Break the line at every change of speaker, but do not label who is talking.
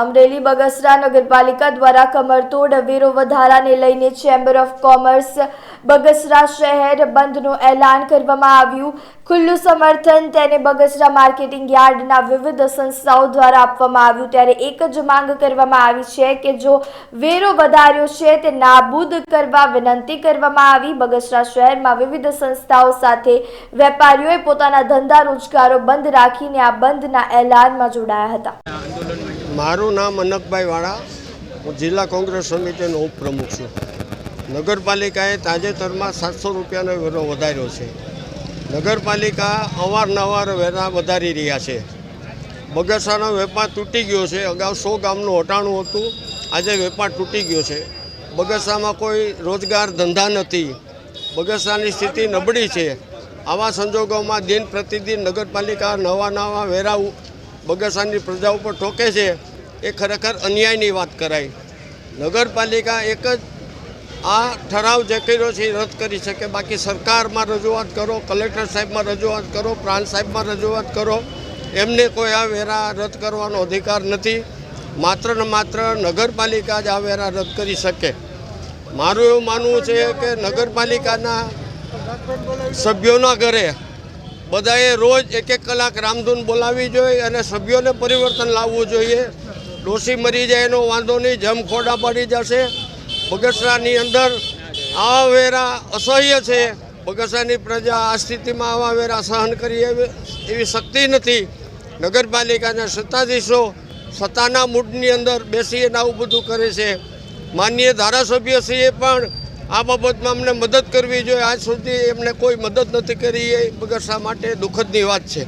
અમરેલી બગસરા નગરપાલિકા દ્વારા કમરતોડ વેરો વધારાને લઈને ચેમ્બર ઓફ કોમર્સ બગસરા શહેર બંધનું એલાન કરવામાં આવ્યું. ખુલ્લું સમર્થન તેને બગસરા માર્કેટિંગ યાર્ડના વિવિધ સંસ્થાઓ દ્વારા આપવામાં આવ્યું. ત્યારે એક જ માંગ કરવામાં આવી છે કે જો વેરો વધાર્યો છે, તે નાબૂદ કરવા વિનંતી કરવામાં આવી. બગસરા શહેરમાં વિવિધ સંસ્થાઓ સાથે વેપારીઓએ પોતાના ધંધા રોજગારો બંધ રાખીને આ બંધના એલાનમાં જોડાયા હતા.
મારું નામ અનકભાઈ વાળા હું જિલ્લા કોંગ્રેસ સમિતિનો ઉપપ્રમુખ છું. નગરપાલિકાએ તાજેતરમાં સાતસો રૂપિયાનો વેરો વધાર્યો છે. નગરપાલિકા અવારનવાર વેરા વધારી રહ્યા છે. બગસાનો વેપાર તૂટી ગયો છે. અગાઉ સો ગામનું હટાણું હતું. આજે વેપાર તૂટી ગયો છે. બગસામાં કોઈ રોજગાર ધંધા નથી. બગસાની સ્થિતિ નબળી છે. આવા સંજોગોમાં દિન પ્રતિદિન નગરપાલિકા નવા નવા વેરા બગસરાની પ્રજા ઉપર ઠોકે છે, એ ખરેખર અન્યાયની વાત કરાય. નગરપાલિકા એક જ આ ઠરાવ જે કર્યો છે, એ રદ કરી શકે. બાકી સરકારમાં રજૂઆત કરો, કલેક્ટર સાહેબમાં રજૂઆત કરો, પ્રાંત સાહેબમાં રજૂઆત કરો. એમને કોઈ આ વેરા રદ કરવાનો અધિકાર નથી. માત્ર ને માત્ર નગરપાલિકા જ આ વેરા રદ કરી શકે. મારું એવું માનવું છે કે નગરપાલિકાના સભ્યોના ઘરે બધાએ રોજ એક એક કલાક રામધૂન બોલાવવી જોઈએ અને સભ્યોને પરિવર્તન લાવવું જોઈએ. ડોસી મરી જાય એનો વાંધો નહીં જમખોડા પડી જશે. બગસરાની અંદર આવા વેરા અસહ્ય છે. બગસરાની પ્રજા આ સ્થિતિમાં આવા વેરા સહન કરી એવી શક્તિ નથી. નગરપાલિકાના સત્તાધીશો સત્તાના મૂડની અંદર બેસી એને આવું બધું કરે છે. માનનીય ધારાસભ્યશ્રીએ પણ આ બાબતમાં અમને મદદ કરવી જોઈએ. આજ સુધી એમને કોઈ મદદ નથી કરી. એ બગરસા માટે દુઃખદની વાત છે.